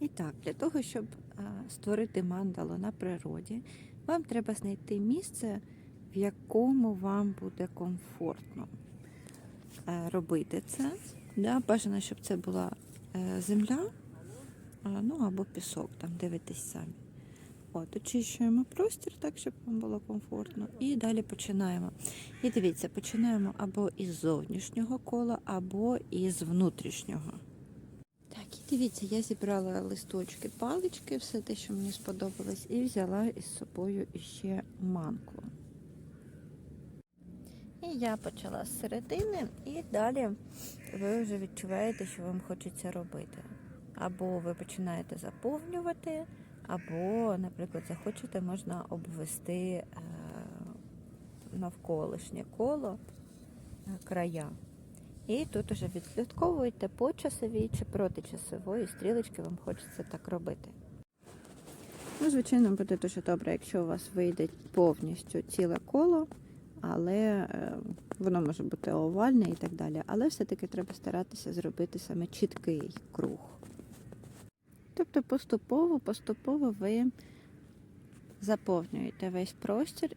І так, для того, щоб створити мандалу на природі, вам треба знайти місце, в якому вам буде комфортно е, робити це. Да, бажано, щоб це була е, земля, ну або пісок, там дивитесь самі. От, очищуємо простір так, щоб вам було комфортно. І далі починаємо. І дивіться, починаємо або із зовнішнього кола, або із внутрішнього. Так, і дивіться, я зібрала листочки, палички, все те, що мені сподобалось, і взяла із собою іще манку. І я почала з середини, і далі ви вже відчуваєте, що вам хочеться робити. Або ви починаєте заповнювати, або, наприклад, захочете, можна обвести е, навколишнє коло е, края. І тут уже відслідковуєте по часовій чи проти часової стрілочки вам хочеться так робити. Ну, звичайно, буде дуже добре, якщо у вас вийде повністю ціле коло, але е, воно може бути овальне і так далі. Але все-таки треба старатися зробити саме чіткий круг. Тобто поступово, поступово ви заповнюєте весь простір